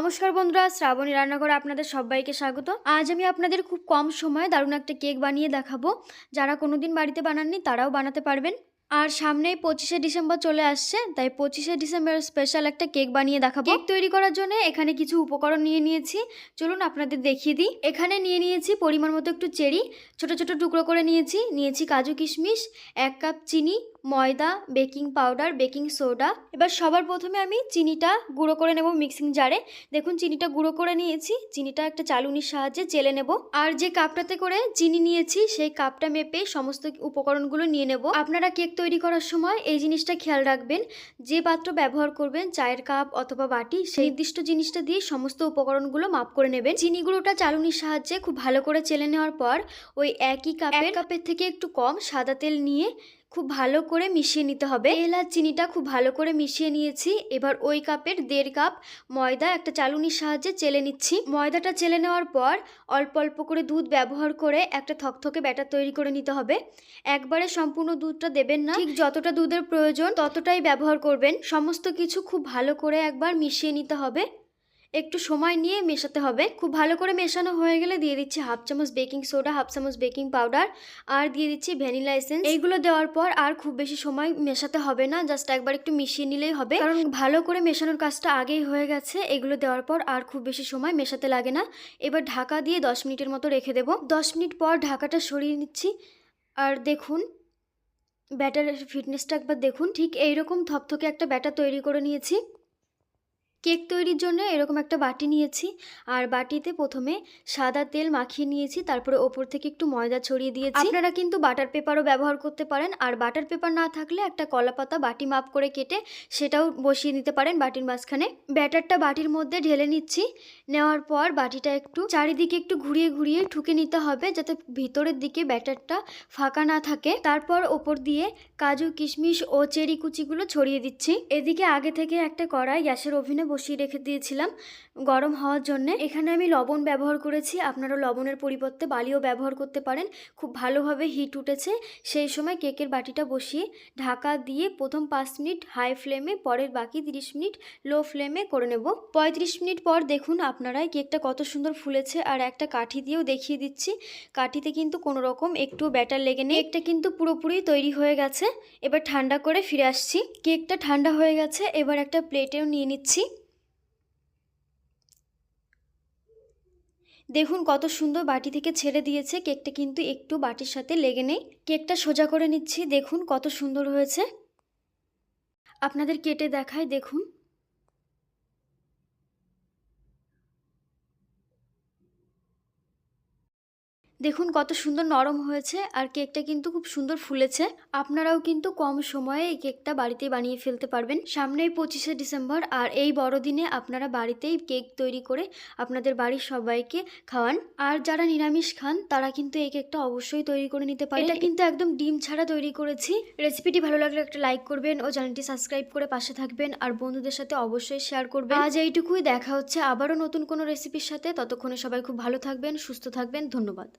নমস্কার বন্ধুরা, শ্রাবণী রান্নাঘরে আপনাদের সবাইকে স্বাগত। আজ আমি আপনাদের খুব কম সময়ে দারুণ একটা কেক বানিয়ে দেখাবো। যারা কোনোদিন বাড়িতে বানাননি, তারাও বানাতে পারবেন। আর সামনেই পঁচিশে ডিসেম্বর চলে আসছে, তাই পঁচিশে ডিসেম্বর স্পেশাল একটা কেক বানিয়ে দেখাবো। কেক তৈরি করার জন্য এখানে কিছু উপকরণ নিয়ে নিয়েছি। চলুন আপনাদের দেখিয়ে দিই। এখানে নিয়ে নিয়েছি পরিমাণ মতো একটু চেরি, ছোট ছোট টুকরো করে নিয়েছি। নিয়েছি কাজু কিশমিশ, এক কাপ চিনি ময়দা বেকিং পাউডার বেকিং সোডা। এবার সবার প্রথমে আমি চিনিটা গুঁড়ো করে নেব মিক্সিং জারে। দেখুন চিনিটা গুঁড়ো করে নিয়েছি। চিনিটা একটা চালুনির সাহায্যে চেলে নেব। আর যে কাপটাতে করে চিনি নিয়েছি সেই কাপটা মেপে সমস্ত উপকরণগুলো নিয়ে নেব। আপনারা কেক তৈরি করার সময় এই জিনিসটা খেয়াল রাখবেন। যে পাত্র ব্যবহার করবেন চায়ের কাপ অথবা বাটি সেই নির্দিষ্ট জিনিসটা দিয়ে সমস্ত উপকরণগুলো মাপ করে নেবেন। চিনি গুঁড়োটা চালুনির সাহায্যে খুব ভালো করে চেলে নেওয়ার পর ওই একই কাপের কাপের থেকে একটু কম সাদা তেল নিয়ে খুব ভালো করে মিশিয়ে নিতে হবে। তেল আর চিনিটা খুব ভালো করে মিশিয়ে নিয়েছি। এবার ওই কাপের দেড় কাপ ময়দা, একটা চালুনির সাহায্যে চেলে নিচ্ছি। ময়দাটা চেলে নেওয়ার পর অল্প অল্প করে দুধ ব্যবহার করে একটা থকথকে ব্যাটার তৈরি করে নিতে হবে। একবারে সম্পূর্ণ দুধটা দেবেন না। ঠিক যতটা দুধের প্রয়োজন ততটাই ব্যবহার করবেন। সমস্ত কিছু খুব ভালো করে একবার মিশিয়ে নিতে হবে। একটু সময় নিয়ে মেশাতে হবে। খুব ভালো করে মেশানো হয়ে গেলে দিয়ে দিচ্ছি হাফ চামচ বেকিং সোডা, হাফ চামচ বেকিং পাউডার আর দিয়ে দিচ্ছি ভ্যানিলা এসেন্স। এইগুলো দেওয়ার পর আর খুব বেশি সময় মেশাতে হবে না, জাস্ট একবার একটু মিশিয়ে নিলেই হবে। কারণ ভালো করে মেশানোর কাজটা আগেই হয়ে গেছে, এগুলো দেওয়ার পর আর খুব বেশি সময় মেশাতে লাগে না। এবার ঢাকা দিয়ে দশ মিনিটের মতো রেখে দেবো। দশ মিনিট পর ঢাকাটা সরিয়ে নিচ্ছি। আর দেখুন, ব্যাটারের ফিটনেসটা একবার দেখুন। ঠিক এইরকম থকথকে একটা ব্যাটার তৈরি করে নিয়েছি। কেক তৈরির জন্য এরকম একটা বাটি নিয়েছি। আর বাটিতে প্রথমে সাদা তেল মাখিয়ে নিয়েছি, তারপরে ওপর থেকে একটু ময়দা ছড়িয়ে দিয়েছি। আপনারা কিন্তু বাটার পেপারও ব্যবহার করতে পারেন। আর বাটার পেপার না থাকলে একটা কলা পাতা বাটি মাপ করে কেটে সেটাও বসিয়ে নিতে পারেন বাটির মাঝখানে। ব্যাটারটা বাটির মধ্যে ঢেলে নিচ্ছি। নেওয়ার পর বাটিটা একটু চারিদিকে একটু ঘুরিয়ে ঘুরিয়ে ঠুকে নিতে হবে যাতে ভিতরের দিকে ব্যাটারটা ফাঁকা না থাকে। তারপর ওপর দিয়ে কাজু, কিশমিশ ও চেরি কুচিগুলো ছড়িয়ে দিচ্ছি। এদিকে আগে থেকে একটা কড়াই গ্যাসের ওভেনে বসিয়ে রেখে দিয়েছিলাম গরম হওয়ার জন্য। এখানে আমি লবণ ব্যবহার করেছি। আপনারা লবণের পরিবর্তে বালিও ব্যবহার করতে পারেন। খুব ভালোভাবে হিট উঠেছে। সেই সময় কেকের বাটিটা বসিয়ে ঢাকা দিয়ে প্রথম পাঁচ মিনিট হাই ফ্লেমে পরের বাকি তিরিশ মিনিট লো ফ্লেমে করে নেব। পঁয়ত্রিশ মিনিট পর দেখুন আপনারাই কেকটা কত সুন্দর ফুলেছে। আর একটা কাঠি দিয়েও দেখিয়ে দিচ্ছি। কাঠিতে কিন্তু কোনো রকম একটু ব্যাটার লেগে নেই। কেকটা কিন্তু পুরোপুরি তৈরি হয়ে গেছে। এবার ঠান্ডা করে ফিরে আসছি। কেকটা ঠান্ডা হয়ে গেছে। এবার একটা প্লেটেও নিয়ে নিচ্ছি। দেখুন কত সুন্দর বাটি থেকে ছেড়ে দিয়েছে। কেকটা কিন্তু একটু বাটির সাথে লেগে নেই। কেকটা সোজা করে নিচ্ছি। দেখুন কত সুন্দর হয়েছে। আপনাদের কেটে দেখায় দেখুন। দেখুন কত সুন্দর নরম হয়েছে আর কেকটা কিন্তু খুব সুন্দর ফুলেছে। আপনারাও কিন্তু কম সময়ে এই কেকটা বাড়িতে বানিয়ে ফেলতে পারবেন। সামনেই পঁচিশে ডিসেম্বর আর এই বড়দিনে আপনারা বাড়িতেই কেক তৈরি করে আপনাদের বাড়ির সবাইকে খাওয়ান। আর যারা নিরামিষ খান তারা কিন্তু এই কেকটা অবশ্যই তৈরি করে নিতে পারে এটা কিন্তু একদম ডিম ছাড়া তৈরি করেছি। রেসিপিটি ভালো লাগলে একটা লাইক করবেন ও চ্যানেলটি সাবস্ক্রাইব করে পাশে থাকবেন। আর বন্ধুদের সাথে অবশ্যই শেয়ার করবেন। আজ এইটুকুই দেখা হচ্ছে আবারও নতুন কোনো রেসিপির সাথে। ততক্ষণে সবাই খুব ভালো থাকবেন সুস্থ থাকবেন। ধন্যবাদ।